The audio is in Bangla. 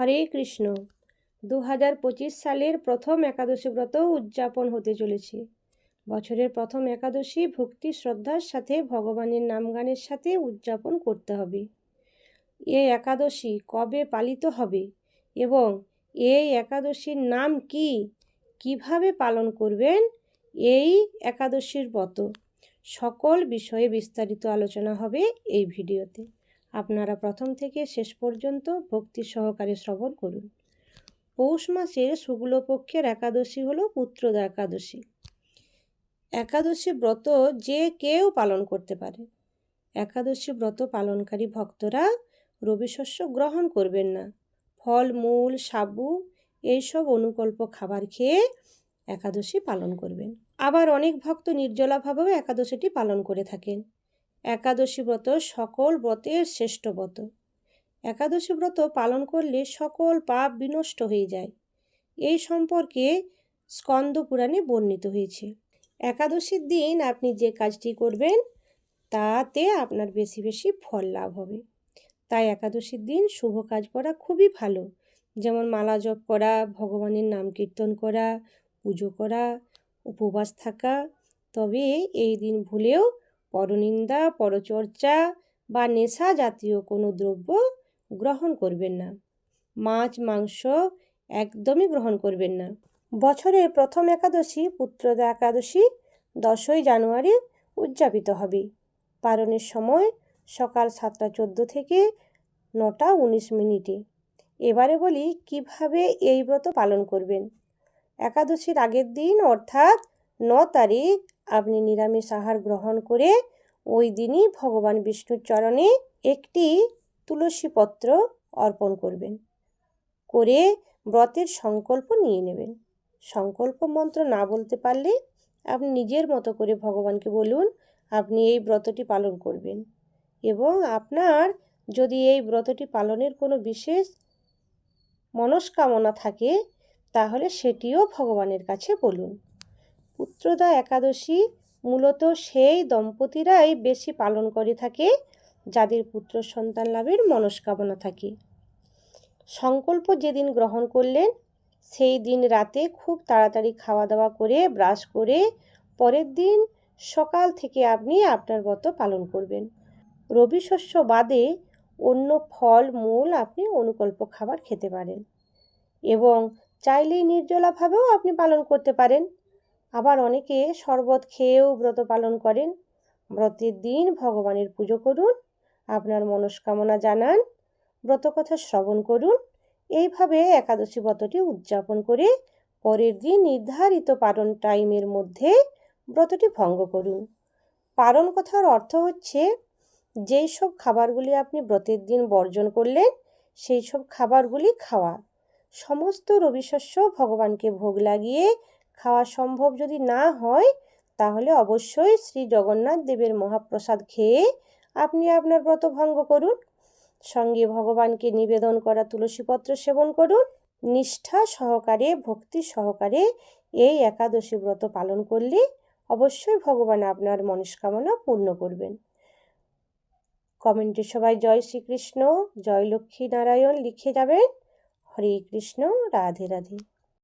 হরে কৃষ্ণ। দু হাজার পঁচিশ সালের প্রথম একাদশী ব্রত উদযাপন হতে চলেছে। বছরের প্রথম একাদশী ভক্তি শ্রদ্ধার সাথে ভগবানের নামগানের সাথে উদযাপন করতে হবে। এই একাদশী কবে পালিত হবে এবং এই একাদশীর নাম কি, কীভাবে পালন করবেন, এই একাদশীর ব্রত, সকল বিষয়ে বিস্তারিত আলোচনা হবে এই ভিডিওতে। আপনারা প্রথম থেকে শেষ পর্যন্ত ভক্তি সহকারে শ্রবণ করুন। পৌষ মাসের শুক্লপক্ষের একাদশী হলো পুত্রদা একাদশী। একাদশী ব্রত যে কেউ পালন করতে পারে। একাদশী ব্রত পালনকারী ভক্তরা রবি শস্য গ্রহণ করবেন না। ফল, মূল, সাবু এইসব অনুকল্প খাবার খেয়ে একাদশী পালন করবেন। আবার অনেক ভক্ত নির্জলাভাবেও একাদশীটি পালন করে থাকেন। একাদশী ব্রত সকল ব্রতের শ্রেষ্ঠ ব্রত। একাদশী ব্রত পালন করলে সকল পাপ বিনষ্ট হয়ে যায়। এই সম্পর্কে স্কন্দ পুরাণে বর্ণিত হয়েছে। একাদশীর দিন আপনি যে কাজটি করবেন, তাতে আপনার বেশি বেশি ফল লাভ হবে। তাই একাদশীর দিন শুভ কাজ করা খুবই ভালো। যেমন মালা জপ করা, ভগবানের নাম কীর্তন করা, পুজো করা, উপবাস থাকা। তবে এই দিন ভুলেও পরনিন্দা, পরচর্চা বা নেশা জাতীয় কোনো দ্রব্য গ্রহণ করবেন না। মাছ, মাংস একদমই গ্রহণ করবেন না। বছরের প্রথম একাদশী, পুত্রদা একাদশী, দশই জানুয়ারি উদযাপিত হবে। পালনের সময় সকাল সাতটা চোদ্দ থেকে নটা উনিশ মিনিটে। এবারে বলি, কীভাবে এই ব্রত পালন করবেন? একাদশীর আগের দিন, অর্থাৎ ন তারিখ আপনি নিরামিষ আহার গ্রহণ করে ওই দিনই ভগবান বিষ্ণুর চরণে একটি তুলসী পত্র অর্পণ করবেন। করে ব্রতের সংকল্প নিয়ে নেবেন। সংকল্প মন্ত্র না বলতে পারলে আপনি নিজের মতো করে ভগবানকে বলুন, আপনি এই ব্রতটি পালন করবেন। এবং আপনার যদি এই ব্রতটি পালনের কোনো বিশেষ মনস্কামনা থাকে, তাহলে সেটিও ভগবানের কাছে বলুন। পুত্রদা একাদশী মূলত সেই দম্পতিরাই বেশি পালন করে থাকে, যাদের পুত্র সন্তান লাভের মনস্কামনা থাকে। সংকল্প যেদিন গ্রহণ করলেন, সেই দিন রাতে খুব তাড়াতাড়ি খাওয়া দাওয়া করে, ব্রাশ করে, পরের দিন সকাল থেকে আপনি আপনার ব্রত পালন করবেন। রবি শস্য বাদে অন্য ফল, মূল আপনি অনুকল্প খাবার খেতে পারেন এবং চাইলেই নির্জলাভাবেও আপনি পালন করতে পারেন। আবার অনেকে শরবত খেয়েও ব্রত পালন করেন। ব্রতের দিন ভগবানের পুজো করুন, আপনার মনস্কামনা জানান ব্রতকথা শ্রবণ করুন। এইভাবে একাদশী ব্রতটি উদযাপন করে পরের দিন নির্ধারিত পালন টাইমের মধ্যে ব্রতটি ভঙ্গ করুন। পালন কথার অর্থ হচ্ছে, যেই সব খাবারগুলি আপনি ব্রতের দিন বর্জন করলেন, সেই সব খাবারগুলি খাওয়া। সমস্ত রবিশস্য ভগবানকে ভোগ লাগিয়ে খাওয়া সম্ভব যদি না হয়, তাহলে অবশ্যই শ্রী জগন্নাথ দেবের মহাপ্রসাদ খেয়ে আপনি আপনার ব্রত ভঙ্গ করুন। সঙ্গে ভগবানকে নিবেদন করা তুলসীপত্র সেবন করুন। নিষ্ঠা সহকারে, ভক্তি সহকারে এই একাদশী ব্রত পালন করলে অবশ্যই ভগবান আপনার মনস্কামনা পূর্ণ করবেন। কমেন্টে সবাই জয় শ্রীকৃষ্ণ, জয় লক্ষ্মী নারায়ণ লিখে যাবেন। হরে কৃষ্ণ, রাধে রাধে।